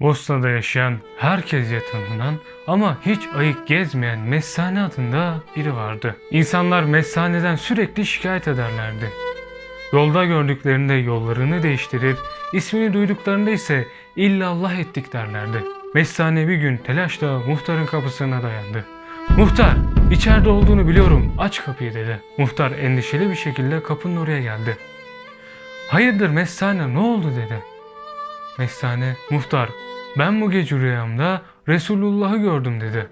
Bosna'da yaşayan, herkesce tanınan ama hiç ayık gezmeyen Messane adında biri vardı. İnsanlar Messane'den sürekli şikayet ederlerdi. Yolda gördüklerinde yollarını değiştirir, ismini duyduklarında ise illallah ettik derlerdi. Messane bir gün telaşla muhtarın kapısına dayandı. Muhtar, içeride olduğunu biliyorum, aç kapıyı dedi. Muhtar endişeli bir şekilde kapının oraya geldi. Hayırdır Messane ne oldu dedi. Mestane, muhtar, ben bu gece rüyamda Resulullah'ı gördüm dedi.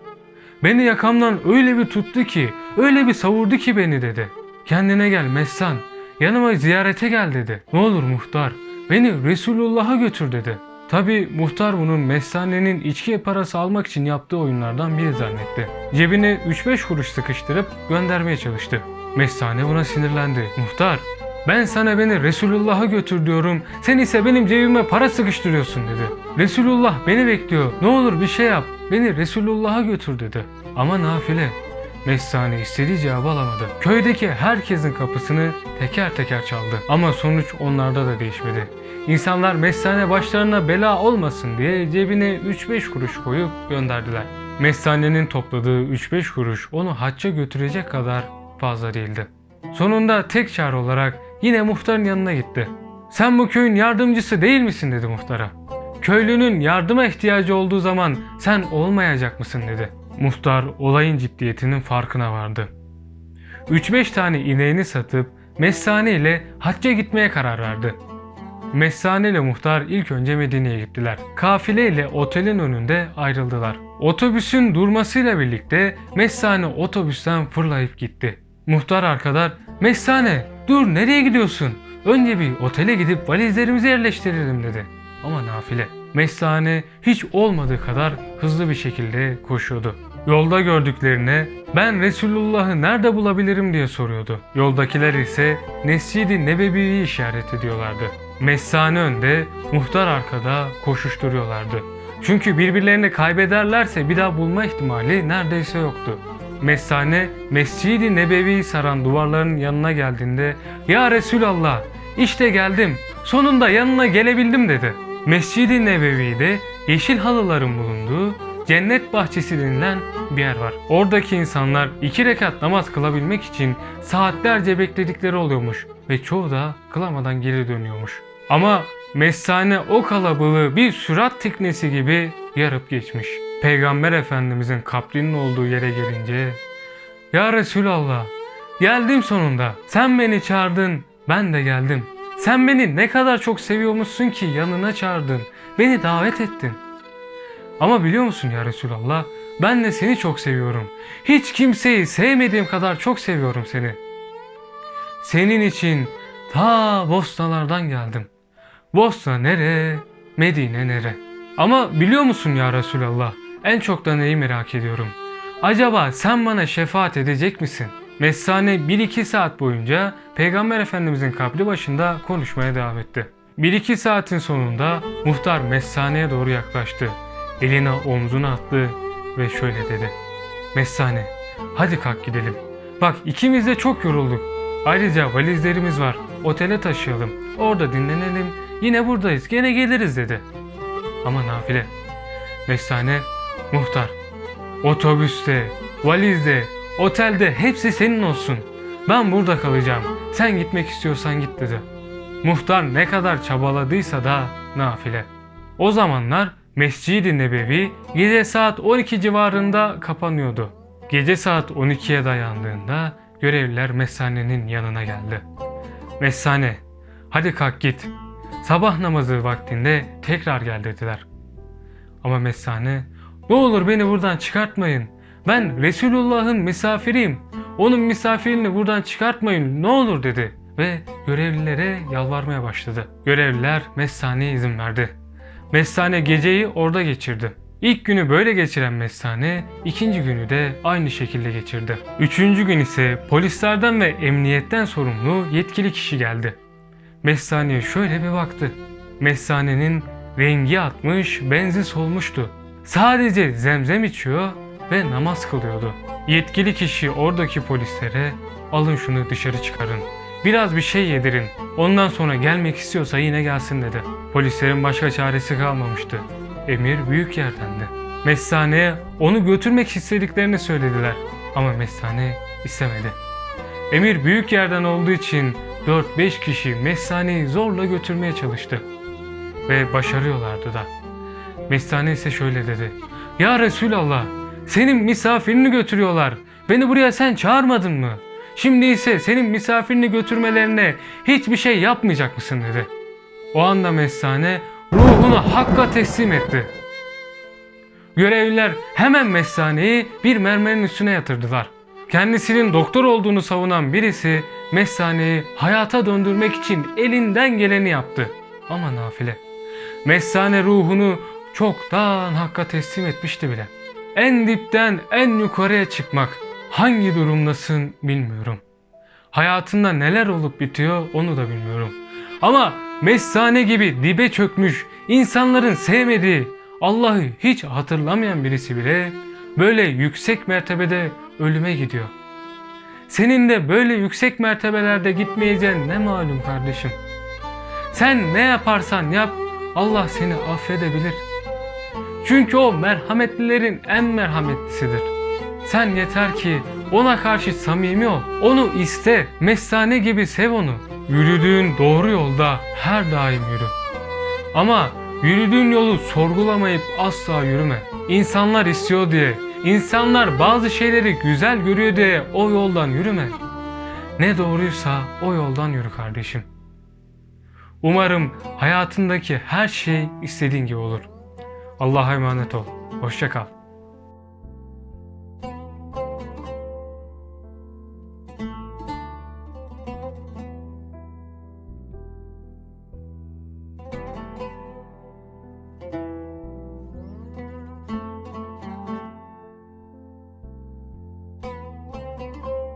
Beni yakamdan öyle bir tuttu ki, öyle bir savurdu ki beni dedi. Kendine gel Messan, yanıma ziyarete gel dedi. Ne olur muhtar, beni Resulullah'a götür dedi. Tabi muhtar bunun Messane'nin içki parası almak için yaptığı oyunlardan biri zannetti. Cebine 3-5 kuruş sıkıştırıp göndermeye çalıştı. Messane buna sinirlendi. Muhtar, ben sana beni Resulullah'a götür diyorum. Sen ise benim cebime para sıkıştırıyorsun dedi. Resulullah beni bekliyor. Ne olur bir şey yap. Beni Resulullah'a götür dedi. Ama nafile. Messane istediği cevabı alamadı. Köydeki herkesin kapısını teker teker çaldı. Ama sonuç onlarda da değişmedi. İnsanlar Messane başlarına bela olmasın diye cebine 3-5 kuruş koyup gönderdiler. Messane'nin topladığı 3-5 kuruş onu hacca götürecek kadar fazla değildi. Sonunda tek çare olarak yine muhtarın yanına gitti. Sen bu köyün yardımcısı değil misin dedi muhtara. Köylünün yardıma ihtiyacı olduğu zaman sen olmayacak mısın dedi. Muhtar olayın ciddiyetinin farkına vardı. 3-5 tane ineğini satıp Messane ile hacca gitmeye karar verdi. Messane ile muhtar ilk önce Medine'ye gittiler. Kafile ile otelin önünde ayrıldılar. Otobüsün durmasıyla birlikte Messane otobüsten fırlayıp gitti. Muhtar arkadaş, Messane dur nereye gidiyorsun? Önce bir otele gidip valizlerimizi yerleştirelim dedi. Ama nafile. Messane hiç olmadığı kadar hızlı bir şekilde koşuyordu. Yolda gördüklerine ben Resulullah'ı nerede bulabilirim diye soruyordu. Yoldakiler ise Nescid-i Nebevi'yi işaret ediyorlardı. Messane önde, muhtar arkada koşuşturuyorlardı. Çünkü birbirlerini kaybederlerse bir daha bulma ihtimali neredeyse yoktu. Messane, Mescid-i Nebevi'yi saran duvarların yanına geldiğinde ''Ya Resulallah, işte geldim, sonunda yanına gelebildim.'' dedi. Mescid-i Nebevi'de yeşil halıların bulunduğu cennet bahçesi denilen bir yer var. Oradaki insanlar iki rekat namaz kılabilmek için saatlerce bekledikleri oluyormuş ve çoğu da kılamadan geri dönüyormuş. Ama Messane o kalabalığı bir sürat teknesi gibi yarıp geçmiş. Peygamber Efendimizin kabrinin olduğu yere gelince Ya Resulallah geldim sonunda sen beni çağırdın ben de geldim. Sen beni ne kadar çok seviyormuşsun ki yanına çağırdın. Beni davet ettin. Ama biliyor musun ya Resulallah ben de seni çok seviyorum. Hiç kimseyi sevmediğim kadar çok seviyorum seni. Senin için ta Bosnalardan geldim. Bosna nere, Medine nere? Ama biliyor musun ya Resulallah en çok da neyi merak ediyorum. Acaba sen bana şefaat edecek misin? Messane 1-2 saat boyunca Peygamber Efendimizin kabri başında konuşmaya devam etti. 1-2 saatin sonunda muhtar Messane'ye doğru yaklaştı. Eline omzuna attı ve şöyle dedi. Messane hadi kalk gidelim. Bak ikimiz de çok yorulduk. Ayrıca valizlerimiz var. Otele taşıyalım. Orada dinlenelim. Yine buradayız. Gene geliriz dedi. Ama nafile. Messane muhtar. Otobüste, valizde, otelde hepsi senin olsun. Ben burada kalacağım. Sen gitmek istiyorsan git dedi. Muhtar ne kadar çabaladıysa da nafile. O zamanlar Mescid-i Nebevi gece saat 12 civarında kapanıyordu. Gece saat 12'ye dayandığında görevliler Messane'nin yanına geldi. Messane, hadi kalk git. Sabah namazı vaktinde tekrar gel dediler. Ama Messane, ne olur beni buradan çıkartmayın. Ben Resulullah'ın misafiriyim. Onun misafirini buradan çıkartmayın ne olur dedi. Ve görevlilere yalvarmaya başladı. Görevliler Messane'ye izin verdi. Messane geceyi orada geçirdi. İlk günü böyle geçiren Messane ikinci günü de aynı şekilde geçirdi. Üçüncü gün ise polislerden ve emniyetten sorumlu yetkili kişi geldi. Messane'ye şöyle bir baktı. Messane'nin rengi atmış, benzi solmuştu. Sadece zemzem içiyor ve namaz kılıyordu. Yetkili kişi oradaki polislere alın şunu dışarı çıkarın. Biraz bir şey yedirin. Ondan sonra gelmek istiyorsa yine gelsin dedi. Polislerin başka çaresi kalmamıştı. emir büyük yerdendi. Messane'ye onu götürmek istediklerini söylediler ama Messane istemedi. Emir büyük yerden olduğu için 4-5 kişi Messane'yi zorla götürmeye çalıştı. Ve başarıyorlardı da. Mestane ise şöyle dedi. Ya Resulallah senin misafirini götürüyorlar. Beni buraya sen çağırmadın mı? Şimdi ise senin misafirini götürmelerine hiçbir şey yapmayacak mısın dedi. O anda Mestane ruhunu Hakk'a teslim etti. Görevliler hemen Messane'yi bir mermerin üstüne yatırdılar. Kendisinin doktor olduğunu savunan birisi Messane'yi hayata döndürmek için elinden geleni yaptı. Ama nafile. Messane ruhunu çoktan Hakk'a teslim etmişti bile. En dipten en yukarıya çıkmak. Hangi durumdasın bilmiyorum. Hayatında neler olup bitiyor onu da bilmiyorum. Ama Messane gibi dibe çökmüş, insanların sevmediği, Allah'ı hiç hatırlamayan birisi bile böyle yüksek mertebede ölüme gidiyor. Senin de böyle yüksek mertebelerde gitmeyeceğin ne malum kardeşim. Sen ne yaparsan yap Allah seni affedebilir. Çünkü o merhametlilerin en merhametlisidir. Sen yeter ki ona karşı samimi ol. Onu iste. Mesane gibi sev onu. Yürüdüğün doğru yolda her daim yürü. Ama yürüdüğün yolu sorgulamayıp asla yürüme. İnsanlar istiyor diye, insanlar bazı şeyleri güzel görüyor diye o yoldan yürüme. Ne doğruysa o yoldan yürü kardeşim. Umarım hayatındaki her şey istediğin gibi olur. Allah'a emanet ol. Hoşça kal.